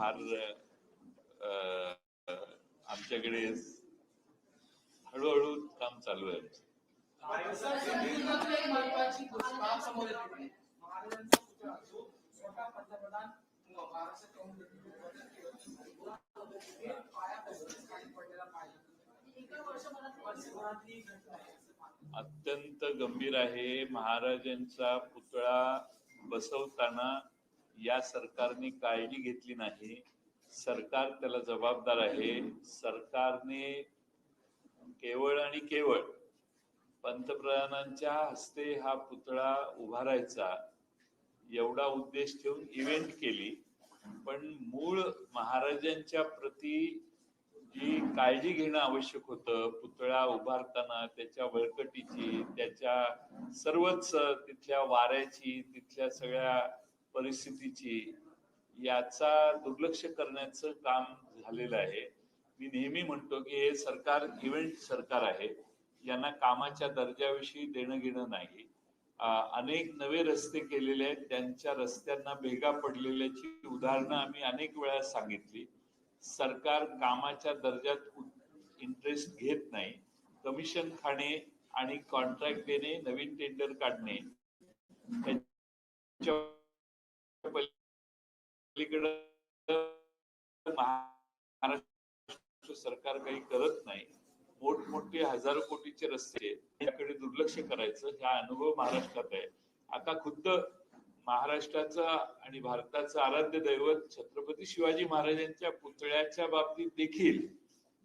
फार आमच्याकडे हळूहळू काम चालू आहे. अत्यंत गंभीर आहे. महाराजांचा पुतळा बसवताना या सरकारने काळजी घेतली नाही. सरकार त्याला जबाबदार आहे. सरकारने केवळ आणि केवळ पंतप्रधानांच्या हस्ते हा पुतळा उभारायचा एवढा उद्देश ठेवून इव्हेंट केली. पण मूळ महाराजांच्या प्रती जी काळजी घेणं आवश्यक होतं पुतळा उभारताना त्याच्या वळकटीची त्याच्या सर्वच तिथल्या वाऱ्याची तिथल्या सगळ्या परिस्थितीची याचा दुर्लक्ष करण्याचं काम झालेलं आहे. मी नेहमी म्हणतो की हे सरकार इव्हेंट सरकार आहे. यांना कामाच्या दर्जाविषयी देणं घेणं नाही अनेक नवे रस्ते केलेले आहेत. त्यांच्या रस्त्यांना भेगा पडलेल्याची उदाहरणं आम्ही अनेक वेळा सांगितली. सरकार कामाच्या दर्जात इंटरेस्ट घेत नाही. कमिशन खाणे आणि कॉन्ट्रॅक्ट देणे नवीन टेंडर काढणे पलीकडं महाराष्ट्र सरकार काही करत नाही. मोठमोठे हजारो कोटीचे रस्ते याकडे दुर्लक्ष करायचं हा अनुभव महाराष्ट्रात आहे. आता खुद्द महाराष्ट्राचा आणि भारताचं आराध्य दैवत छत्रपती शिवाजी महाराजांच्या पुतळ्याच्या बाबतीत देखील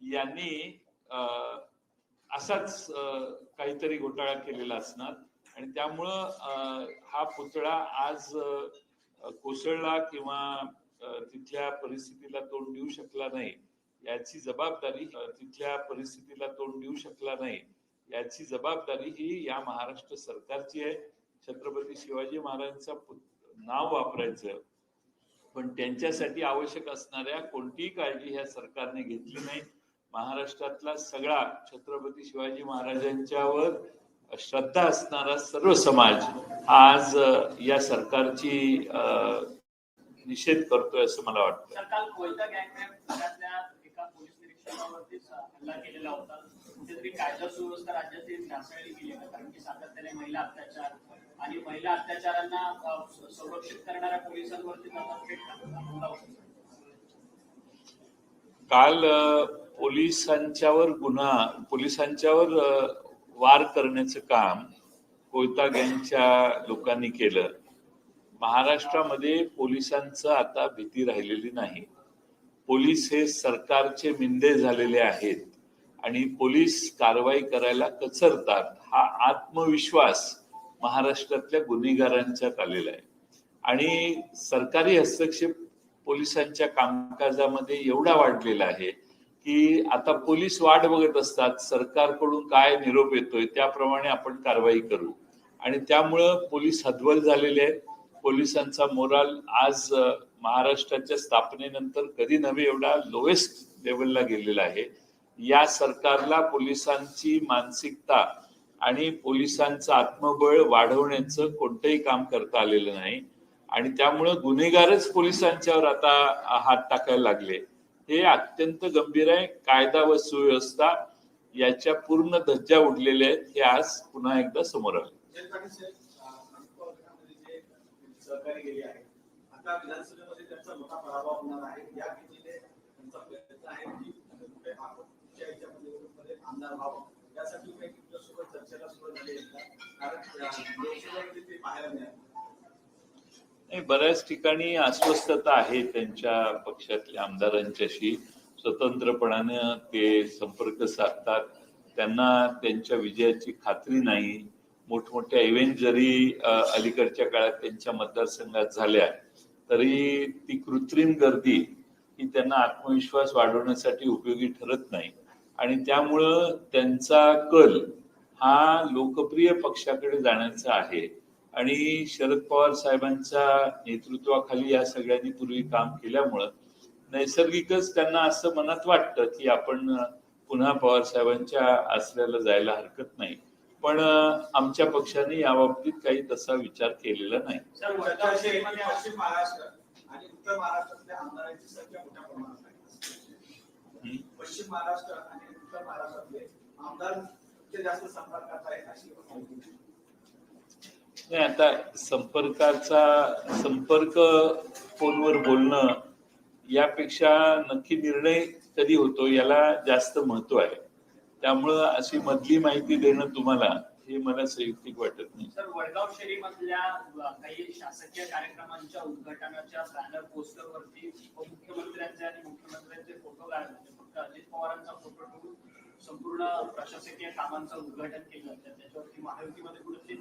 यांनी अं, असाच काहीतरी घोटाळा केलेला असणार. आणि त्यामुळं अं, हा पुतळा आज कोसळला किंवा तिथल्या परिस्थितीला तोंड देऊ शकला नाही याची जबाबदारी तिथल्या परिस्थितीला तोंड देऊ शकला नाही याची जबाबदारी ही या महाराष्ट्र सरकारची आहे. छत्रपती शिवाजी महाराजांचं नाव वापरायचं. पण त्यांच्यासाठी आवश्यक असणाऱ्या कोणतीही काळजी ह्या सरकारने घेतली नाही. महाराष्ट्रातला सगळा छत्रपती शिवाजी महाराजांच्यावर श्रद्धा असणारा सर्व समाज आज या सरकारची निषेध करतोय असं मला वाटतं. महिला आणि अत्याचारांना संरक्षित करणाऱ्या पोलिसांवरती. काल पोलिसांच्यावर गुन्हा पोलिसांच्यावर वार करण्याचं काम कोयता गँगच्या लोकांनी केलं. महाराष्ट्रामध्ये पोलिसांचं आता भीती राहिलेली नाही. पोलीस हे सरकारचे मिंदे झालेले आहेत आणि पोलीस कारवाई करायला कचरतात हा आत्मविश्वास महाराष्ट्रातल्या गुन्हेगारांच्यात आलेला आहे. आणि सरकारी हस्तक्षेप पोलिसांच्या कामकाजामध्ये एवढा वाढलेला आहे की आता पोलीस वाट बघत असतात सरकारकडून काय निरोप येतोय त्याप्रमाणे आपण कारवाई करू. आणि त्यामुळं पोलीस हतबल झालेले आहेत. पोलिसांचा मोराल आज महाराष्ट्राच्या स्थापनेनंतर कधी नव्हे एवढा लोएस्ट लेवलला गेलेला आहे. या सरकारला पोलिसांची मानसिकता आणि पोलिसांचं आत्मबळ वाढवण्याचं कोणतंही काम करता आलेलं नाही. आणि त्यामुळं गुन्हेगारच पोलिसांच्यावर आता हात टाकायला लागले. हे अत्यंत गंभीर आहे. कायदा व सुव्यवस्था याच्या पूर्ण धज्जा उडलेल्या आहेत. हे आज पुन्हा एकदा समोर आले. आहे. यासाठी चर्चेला सुरुवात झाली कारण अं, लोकसभेमध्ये ते पाहायला मिळालं नाही बऱ्याच ठिकाणी अस्वस्थता आहे त्यांच्या पक्षातल्या आमदारांच्याशी. स्वतंत्रपणानं ते संपर्क साधतात. त्यांना त्यांच्या विजयाची खात्री नाही. मोठमोठ्या इव्हेंट जरी अलीकडच्या काळात त्यांच्या मतदारसंघात झाल्या तरी ती कृत्रिम गर्दी ही त्यांना आत्मविश्वास वाढवण्यासाठी उपयोगी ठरत नाही. आणि त्यामुळं त्यांचा कल हा लोकप्रिय पक्षाकडे जाण्याचा आहे. आणि शरद पवार साहेबांच्या नेतृत्वाखाली या सगळ्यांनी पूर्वी काम केल्यामुळं नैसर्गिकच त्यांना असं मनात वाटतं की आपण पुन्हा पवार साहेबांच्या आसऱ्याला जायला हरकत नाही. पण आमच्या पक्षाने याबाबतीत काही तसा विचार केलेला नाही. पश्चिम महाराष्ट्र आणि उत्तर महाराष्ट्रातले आमदार जास्त संपर्कात आहेत अशी. नाही आता संपर्काचा संपर्क फोनवर बोलणं यापेक्षा नक्की निर्णय कधी होतो याला जास्त महत्त्व आहे. त्यामुळं अशी मधली माहिती देणं तुम्हाला हे मला संयुक्तिक वाटत नाही. सर वडगाव शहरीमधल्या मधल्या काही शासकीय कार्यक्रमांच्या उद्घाटनाच्या बॅनर पोस्टर वरती उपमुख्यमंत्र्यांचे आणि मुख्यमंत्र्यांचे फोटो काढले फक्त अजित पवारांचा फोटो ठेवून संपूर्ण प्रशासकीय कामांचं उद्घाटन केलं तर त्याच्यावरती महायुतीमध्ये कुठेतरी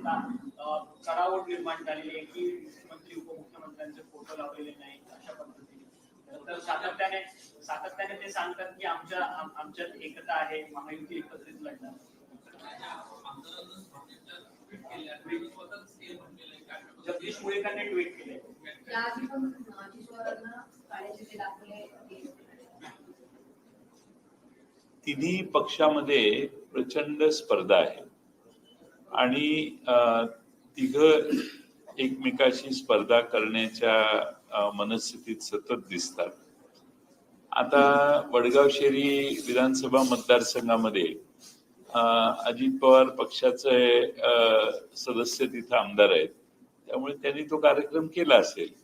चढावट निर्माण झालेली आहे की मुख्यमंत्री उपमुख्यमंत्र्यांचे फोटो लावलेले नाहीत अशा पद्धतीने. तर सातत्याने सातत्याने ते सांगतात की आमच्या आमच्यात एकता आहे महायुती एकत्रित लढणार. जगदीश मुळेकरांनी ट्विट केले तिन्ही पक्षामध्ये प्रचंड स्पर्धा आहे. आणि तिघ एकमेकाशी स्पर्धा करण्याच्या मनस्थितीत सतत दिसतात. आता वडगाव शेरी विधानसभा मतदारसंघामध्ये अं, अजित पवार पक्षाचे अं, सदस्य तिथं आमदार आहेत. त्यामुळे त्यांनी तो कार्यक्रम केला असेल.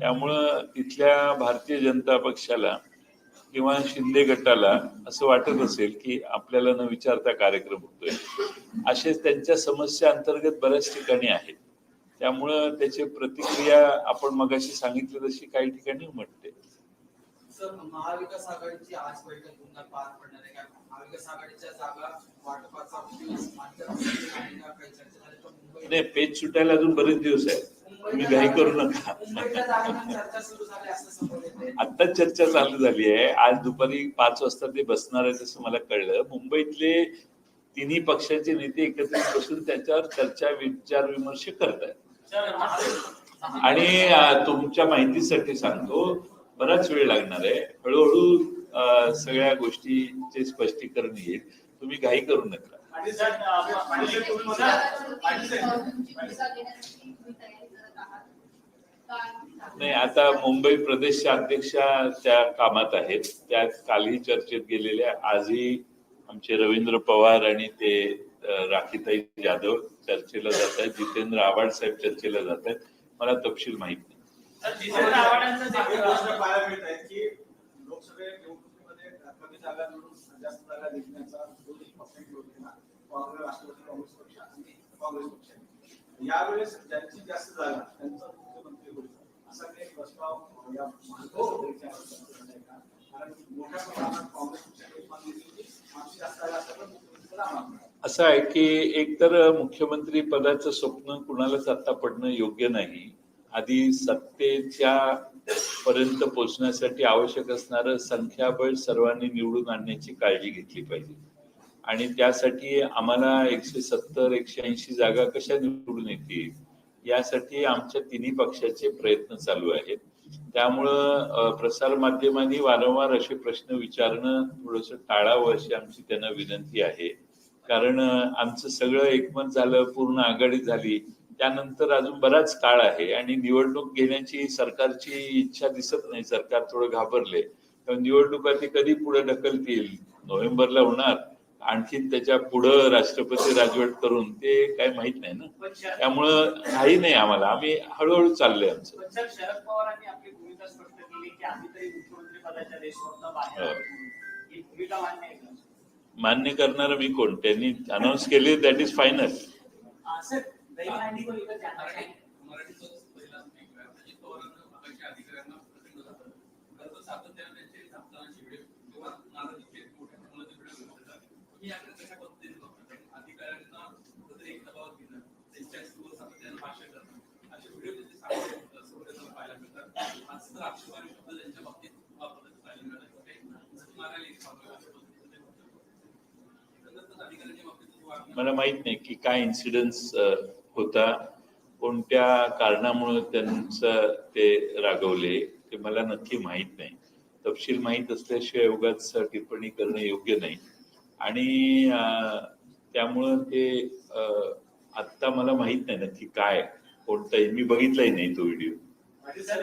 त्यामुळं तिथल्या भारतीय जनता पक्षाला किंवा शिंदे गटाला असं वाटत असेल की आपल्याला न विचारता कार्यक्रम होतोय. असेच त्यांच्या समस्या अंतर्गत बऱ्याच ठिकाणी आहेत. त्यामुळं त्याची प्रतिक्रिया आपण मगाशी सांगितलं तशी काही ठिकाणी उमटते. सर महाविकास आघाडीची आज बैठक पुन्हा पार पडणार आहे. का महाविकास आघाडीच्या जागा वाटपाचा दिवस मागच्या दिवशी आहे का? काही चर्चा झाली तर मुंबई नाही पेज सुटायला अजून बरेच दिवस आहेत. तुम्ही घाई करू नका. आता चर्चा चालू झाली आहे. आज दुपारी पाच वाजता ते बसणार आहे असं मला कळलं. मुंबईतले तिन्ही पक्षाचे नेते एकत्रित बसून त्याच्यावर चर्चा विचार विमर्श करत आहेत आणि तुमच्या माहितीसाठी सांगतो बराच वेळ लागणार आहे. हळूहळू सगळ्या गोष्टीचे स्पष्टीकरण येईल. तुम्ही घाई करू नका आणि सर आणि सर तुम्ही मला- आणि सर- नाही आता मुंबई प्रदेश अध्यक्षा त्या कामात आहेत. त्या कालही चर्चेत गेलेल्या. आजही आमचे रवींद्र पवार आणि ते राखीताई जाधव चर्चेला जात आहेत. जितेंद्र आव्हाड साहेब चर्चेला जात आहेत. मला तपशील माहीत नाही. यावेळेस ज्यांची जास्त जागा त्यांचा असा काही प्रस्ताव या आहे कारण मोठ्या प्रमाणात काँग्रेस की तर असं आहे की एकतर मुख्यमंत्री पदाचं स्वप्न कुणालाच आता पडणं योग्य नाही. आधी सत्तेच्या पर्यंत पोहोचण्यासाठी आवश्यक असणारं संख्याबळ सर्वांनी निवडून आणण्याची काळजी घेतली पाहिजे. आणि त्यासाठी आम्हाला एकशे सत्तर एकशे ऐंशी जागा कशा निवडून येतील? यासाठी आमच्या तिन्ही पक्षाचे प्रयत्न चालू आहेत. त्यामुळं प्रसार माध्यमांनी वारंवार असे प्रश्न विचारणं थोडस टाळावं अशी आमची त्यांना विनंती आहे. कारण आमचं सगळं एकमत झालं पूर्ण आघाडी झाली त्यानंतर अजून बराच काळ आहे आणि निवडणूक घेण्याची सरकारची इच्छा दिसत नाही. सरकार थोडं घाबरले. निवडणुका ते कधी पुढे ढकलतील? नोव्हेंबरला होणार. आणखीन त्याच्या पुढं राष्ट्रपती राजवट करून ते काय माहीत नाही ना. त्यामुळं काही नाही आम्हाला. आम्ही हळूहळू चाललंय आमचं. शरद पवारांनी आपली भूमिका स्पष्ट केली की आम्ही तरी मुख्यमंत्री पदाच्या रेसमधनं बाहेर आहोत. ही भूमिका मान्य आहे का? मान्य करणारं मी कोण? त्यांनी अनाऊन्स केले दॅट इज फायनल हा, सर दहीहंडी को लेकर जाना है मराठीतच पहिला speaker आहे. अजित पवारांना पक्षाच्या अधिकाऱ्यांना प्रचंड जातात. खरं तर सातत्याने त्यांचे झापतानाचे व्हिडिओ किंवा नाराजीचे मोठ्या प्रमाणात व्हिडिओ बनवले जातात. तुम्ही याकडे कशा पद्धतीने बघता? कारण अधिकाऱ्यांना कुठेतरी एक दबाव दिला त्यांच्यासोबत सातत्याने भाष्य करतात. असे व्हिडिओ त्यांचे सामान्य समोर पाहायला मिळतात. आज तर आक्षेपार्ह शब्द त्यांच्या बाबतीत वापरण्यात पाहायला मिळाले. ते झक मारायला एक मागं अशा पद्धतीने ते बोलतात. एकंदरीतच अधिकाऱ्यांच्या बाबतीत जो वागणं- मला माहीत नाही की काय इन्सिडन्स होता. कोणत्या कारणामुळे त्यांचं ते रागवले ते मला नक्की माहीत नाही. तपशील माहीत असल्याशिवाय उगाच टिप्पणी करणं योग्य नाही. आणि त्यामुळं ते आत्ता मला माहीत नाही नक्की काय. कोणताही मी बघितलाही नाही तो व्हिडिओ. सर,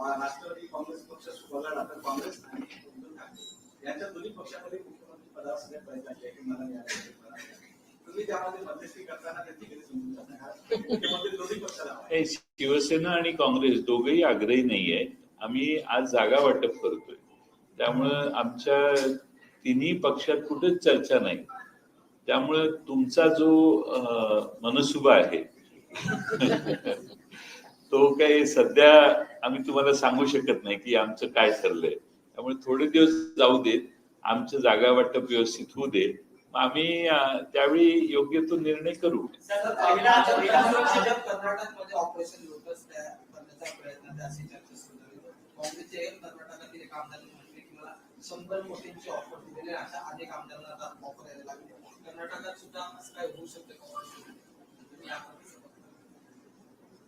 राष्ट्रवादी काँग्रेस पक्ष सोबत आता काँग्रेस आणि उद्धव ठाकरे यांच्या दोन्ही पक्षामध्ये मुख्यमंत्री पदावर सगळ्यात प्रयत्न केले की मला मिळालं तुम्ही त्यामध्ये मध्यस्थी करताना ते तिकडे समजून जात मुख्यमंत्री दोन्ही पक्षाला शिवसेना आणि काँग्रेस दोघेही आग्रही नाहीये आम्ही आज जागा वाटप करतोय. त्यामुळं आमच्या तिन्ही पक्षात कुठेच चर्चा नाही. त्यामुळं तुमचा जो मनसुबा आहे तो काही सध्या आम्ही तुम्हाला सांगू शकत नाही की आमचं काय ठरलंय. त्यामुळे थोडे दिवस जाऊ देत आमचं जागा वाटप व्यवस्थित होऊ दे मग आम्ही त्यावेळी योग्य तो निर्णय करू. शंभर कोटींची ऑफर दिलेली आहे. अनेक आमदारांना आता ऑफर लागली. कर्नाटकात सुद्धा असं काय होऊ शकतं का तुम्ही यामध्ये शंभर कोटी असं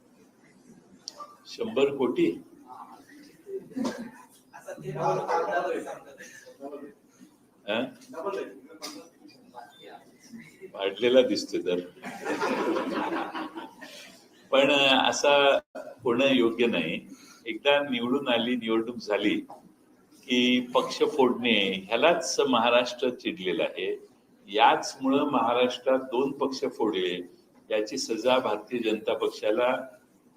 ते आमदार सांगतात हं? डबल आहे. शंभर कोटी? वाढलेला दिसतोय तर पण असा होणं योग्य नाही. एकदा निवडून आली निवडणूक झाली की पक्ष फोडणे ह्यालाच महाराष्ट्र चिडलेला आहे. याचमुळं महाराष्ट्रात दोन पक्ष फोडले याची सजा भारतीय जनता पक्षाला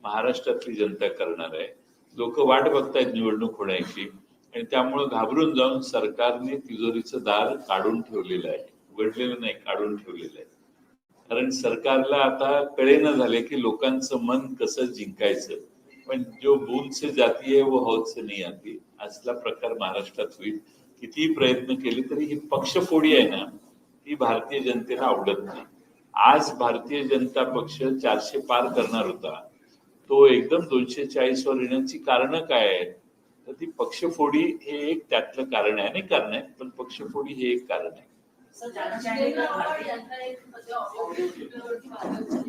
महाराष्ट्रातली जनता करणार आहे. लोक वाट बघतायत निवडणूक होण्याची आणि त्यामुळं घाबरून जाऊन सरकारने तिजोरीचं दार काढून ठेवलेलं आहे. उघडलेलं नाही काढून ठेवलेलं आहे. कारण सरकारला आता कळेना झाले की लोकांचं मन कसं जिंकायचं. पण जो बूंद से जाती है वो हौद से नहीं आती असला प्रकार महाराष्ट्रात होईल. कितीही प्रयत्न केले तरी ही पक्षफोडी आहे ना ती भारतीय जनतेला आवडत नाही. आज भारतीय जनता पक्ष चारशे पार करणार होता. तो एकदम दोनशे चाळीस वर येण्याची कारण काय आहेत? तर ती पक्षफोडी हे एक त्यातलं कारण आहे नाही कारण आहे पण पक्षफोडी हे एक कारण आहे. झालेली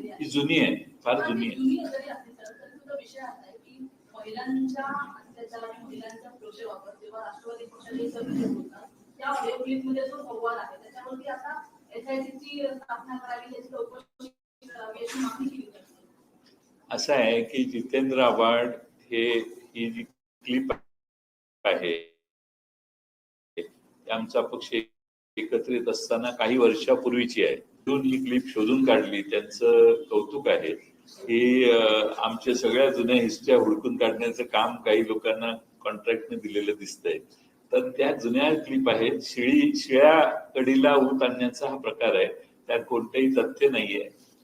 आहे. ही जुनी आहे फार जुनी आहे जुनी जरी असली तर तरी सुद्धा विषय असं आहे की जितेंद्र आव्हाड हे ही जी क्लिप आहे आमचा पक्ष एकत्रित असताना काही वर्षापूर्वीची आहे. ही क्लिप शोधून काढली. त्यांचं कौतुक आहे ही आमच्या सगळ्या जुन्या हिस्ट्या हुडकून काढण्याचं काम काही लोकांना कॉन्ट्रॅक्टने दिलेलं दिसतंय. तर त्या जुन्या क्लिप आहेत शिळी शिळ्या कडीला ऊत आणण्याचा हा प्रकार आहे. त्यात कोणतंही तथ्य नाहीये.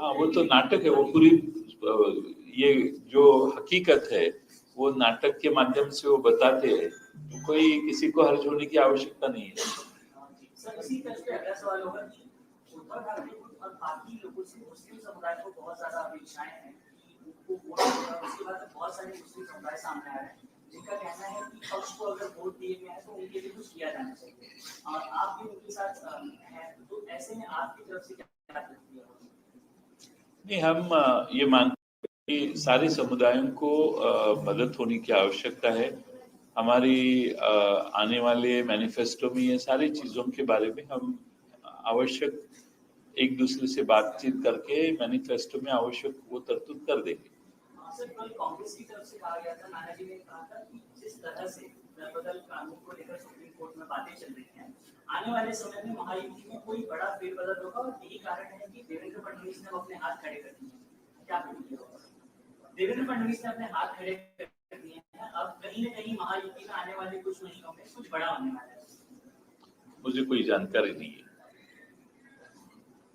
हाँ वो तो नाटक है वो पूरी ये जो हकीकत है वो नाटक के माध्यम से वो बताते हैं। तो कोई किसी को हर्ज होने की आवश्यकता नहीं है। उनको कहना है कि पक्ष को अगर वोट दिए गए हैं तो उनके लिए कुछ किया जाना चाहिए। और आप भी उनके साथ हैं तो ऐसे में आपकी तरफ़ से क्या प्रतिक्रिया होगी नहीं, हम ये मानते हैं कि सारे समुदायों को मदद होने की आवश्यकता है। हमारी आने वाले मैनिफेस्टो में ये सारी चीज़ों के बारे में हम आवश्यक एक दूसरे से बातचीत करके मैनिफेस्टो में आवश्यक वो तरतूद कर देंगे। हाँ, सर कल कांग्रेस की तरफ़ से कहा गया था? नाना जी ने कहा था कि जिस तरह से रद्दबदल कानून को लेकर सुप्रीम कोर्ट में बातें चल रही हैं आने वाले समय में महायुति में कोई बड़ा फेरबदल होगा? और यही कारण है कि देवेंद्र फडणवीस ने अपने हाथ खड़े कर दिए क्या देवेंद्र फडणवीस ने अपने हाथ खड़े कर दिए हैं। अब कहीं ना कहीं महायुति में आने वाले कुछ महीनों में कुछ बड़ा होने वाला है। मुझे कोई जानकारी नहीं है।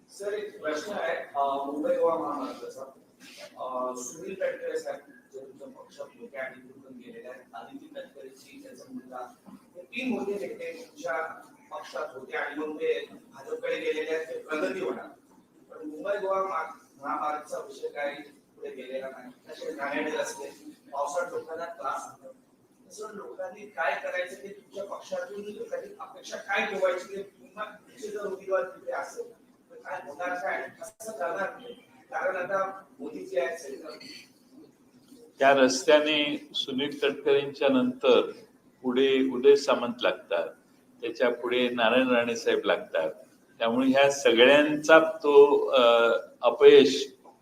सर एक प्रश्न अं, मुंबई गोवा महामार्गाचा अं, सुनील तटकरे साहेब जे तुमच्या पक्षात आणि निवडून गेलेले आहेत आदिती तटकरेची त्याचा मुलगा. हे तीन मोठे नेते तुमच्या पक्षात होते आणि मग ते भाजपकडे गेलेले आहेत ते प्रगती होणार. पण मुंबई गोवा महामार्गचा विषय काही पुढे गेलेला नाही. तसे घाणेरडे रस्ते पावसाळ्यात लोकांना त्रास होतो. तसं लोकांनी काय करायचं ते तुमच्या पक्षातून लोकांनी अपेक्षा काय ठेवायची ते किंवा जर उमेदवार तिथे असेल तर काय होणार काय कसं करणार कारण आता मोदी जे आहेत त्या रस्त्याने सुनील तटकरेंच्या नंतर पुढे उदय सामंत लागतात त्याच्या पुढे नारायण राणे साहेब लागतात. त्यामुळे ह्या सगळ्यांचा तो अपयश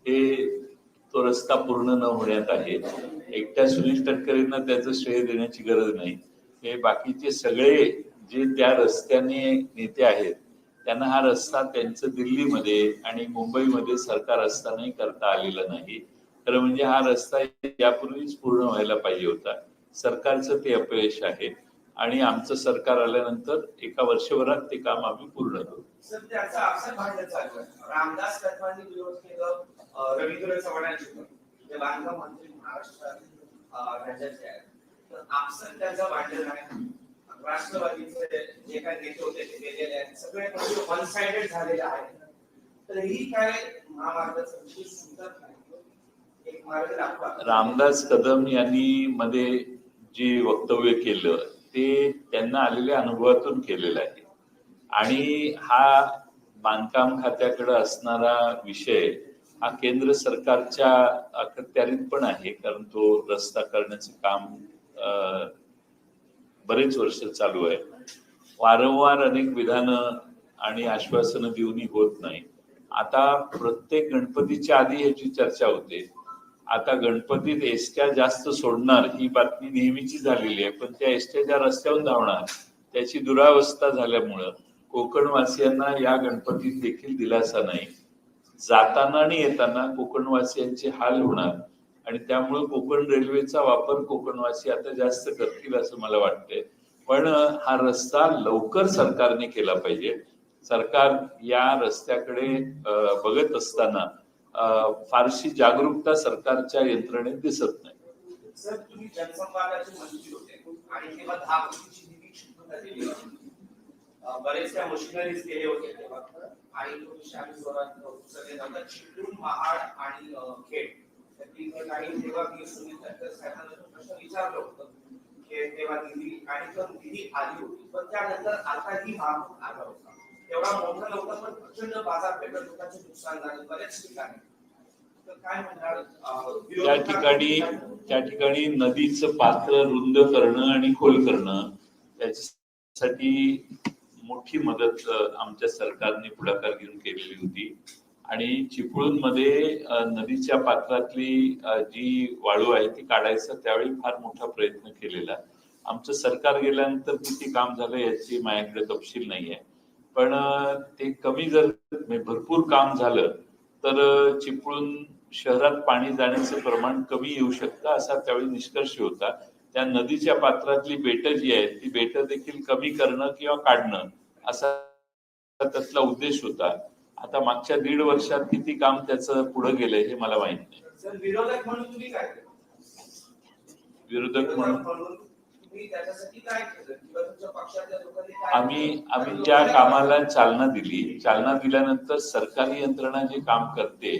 हे तो रस्ता पूर्ण न होण्यात आहे. एकट्या सुनील तटकरेंना त्याचं श्रेय देण्याची गरज नाही. हे बाकीचे सगळे जे त्या रस्त्याने नेते आहेत त्यांना हा रस्ता त्यांचं दिल्लीमध्ये आणि मुंबईमध्ये सरकार असतानाही करता आलेला नाही. खरं म्हणजे हा रस्ता यापूर्वीच पूर्ण व्हायला पाहिजे होता. सरकारचं ते अपयश आहे. आणि आमचं सरकार आल्यानंतर एका वर्षभरात ते काम आम्ही पूर्ण करू. रामदास रवींद्र राष्ट्रवादीचे जे काही नेते होते ते गेलेले आहेत. सगळे वन साइडेड झालेले आहेत. तर ही काय महामार्गाचं विषय सुटत नाही एक मार्ग दाखवा. रामदास कदम यांनी मध्ये जे वक्तव्य केलं ते त्यांना आलेल्या अनुभवातून केलेलं आहे. आणि हा बांधकाम खात्याकडे असणारा विषय हा केंद्र सरकारच्या अखत्यारीत पण आहे कारण तो रस्ता करण्याचं काम बरेच वर्ष चालू आहे. वारंवार अनेक विधानं आणि आश्वासनं देऊनही होत नाही. आता प्रत्येक गणपतीच्या आधी ह्याची चर्चा होते. आता गणपतीत एसट्या जास्त सोडणार ही बातमी नेहमीची झालेली आहे. पण त्या एसट्या ज्या रस्त्यावर धावणार त्याची दुरावस्था झाल्यामुळं कोकणवासियांना या गणपतीत देखील दिलासा नाही. जाताना आणि येताना कोकणवासियांचे हाल होणार. आणि त्यामुळे कोकण रेल्वेचा वापर कोकणवासी आता जास्त करतील असं मला वाटतंय. पण हा रस्ता लवकर सरकारने केला पाहिजे. सरकार या रस्त्याकडे बघत असताना फारशी जागरूकता सरकारच्या यंत्रणेत दिसत नाही. बरेचशा मशिनरीज केले होते आणि महाड आणि खेड. त्या ठिकाणी तेव्हा मी सुनील साहेबांना प्रश्न विचारलं होतं तेव्हा आणि आली होती पण त्यानंतर आता ही महापूर आला होता तेवढा मोठा पण प्रचंड लोकांचे नुकसान झालं बऱ्याच ठिकाणी तर काय म्हणणार त्या ठिकाणी त्या ठिकाणी नदीचं पात्र रुंद करणं आणि खोल करणं त्याच्यासाठी मोठी मदत आमच्या सरकारने पुढाकार घेऊन केलेली होती. आणि चिपळूणमध्ये नदीच्या पात्रातली जी वाळू आहे ती काढायचा त्यावेळी फार मोठा प्रयत्न केलेला. आमचं सरकार गेल्यानंतर किती काम झालं याची माझ्याकडे तपशील नाही आहे पण ते कमी जर म्हणजे भरपूर काम झालं तर चिपळूण शहरात पाणी जाण्याचं प्रमाण कमी येऊ शकतं असा त्यावेळी निष्कर्ष होता. त्या नदीच्या पात्रातली बेटं जी आहेत ती बेटं देखील कमी करणं किंवा काढणं असा त्यातला उद्देश होता. आता मागच्या दीड वर्षात किती काम त्याचं पुढे गेलंय हे मला माहीत नाही. सर विरोधक म्हणून तुम्ही काय केलं विरोधक म्हणून आम्ही? आम्ही त्या कामाला चालना दिली चालना दिल्यानंतर सरकारी यंत्रणा जे काम करते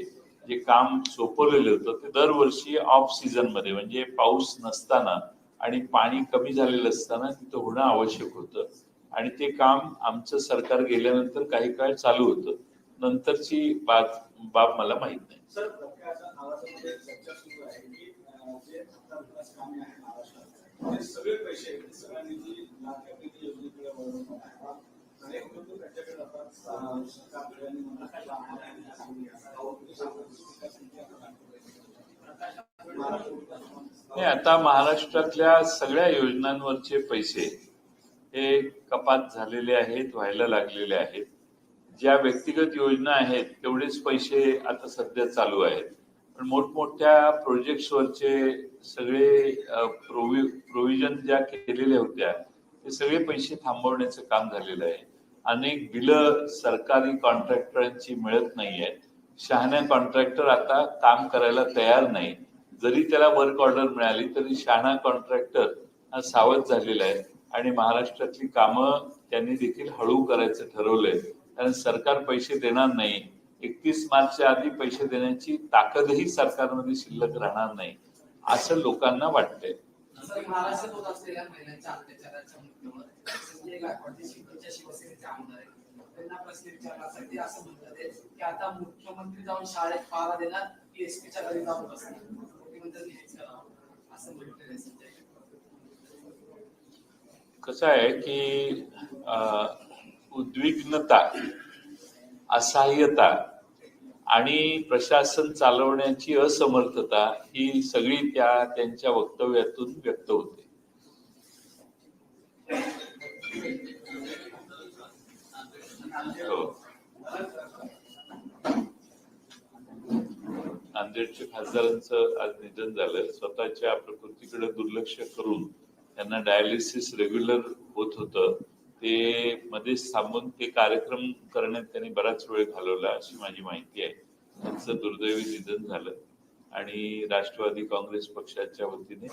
जे काम सोपवलेलं होतं ते दरवर्षी ऑफ सीझनमध्ये म्हणजे पाऊस नसताना आणि पाणी कमी झालेलं असताना तिथं होणं आवश्यक होतं. आणि ते काम आमचं सरकार गेल्यानंतर काही काळ चालू होतं. नंतरची बाब बाब मला माहीत नाही. नाही आता महाराष्ट्रातल्या सगळ्या योजनांवरचे पैसे हे कपात झालेले आहेत व्हायला लागलेले आहेत. ज्या व्यक्तिगत योजना आहेत तेवढेच पैसे आता सध्या चालू आहेत. पण मोठमोठ्या प्रोजेक्ट्सवरचे सगळे प्रोवि प्रोव्हिजन ज्या केलेल्या होत्या ते सगळे पैसे थांबवण्याचं काम झालेलं आहे. अनेक बिलं सरकारी कॉन्ट्रॅक्टरांची मिळत नाही आहेत शहाण्या कॉन्ट्रॅक्टर आता काम करायला तयार नाही. जरी त्याला वर्क ऑर्डर मिळाली तरी शहाणा कॉन्ट्रॅक्टर हा सावध झालेला आहे. आणि महाराष्ट्रातली कामं त्यांनी देखील हळू करायचं ठरवलंय. कारण सरकार पैसे देणार नाही. एकतीस मार्चच्या आधी पैसे देण्याची ताकदही सरकारमध्ये शिल्लक राहणार नाही असं लोकांना वाटतंय. सर महाराष्ट्रात होत असलेल्या महिलांच्या अत्याचाराच्या मुद्द्यावर संजय गायकवाड जे शिवसेनेच्या शिवसेनेचे आमदार आहेत. त्यांना प्रश्न विचारण्यासाठी असं म्हणतात आहे की आता मुख्यमंत्री जाऊन शाळेत देणार की घरी जाऊन बसणार. असं म्हटलेलं. कसं आहे की अं, उद्विग्नता असहाय्यता आणि प्रशासन चालवण्याची असमर्थता ही सगळी त्या त्यांच्या वक्तव्यातून व्यक्त होते. हो. नांदेडच्या खासदारांचं आज निधन झालं. स्वतःच्या प्रकृतीकडे दुर्लक्ष करून त्यांना डायलिसिस रेग्युलर होत होतं. ते मध्येच थांबून ते कार्यक्रम करण्यात त्यांनी बराच वेळ घालवला अशी माझी माहिती आहे. त्यांचं दुर्दैवी निधन झालं आणि राष्ट्रवादी काँग्रेस पक्षाच्या वतीने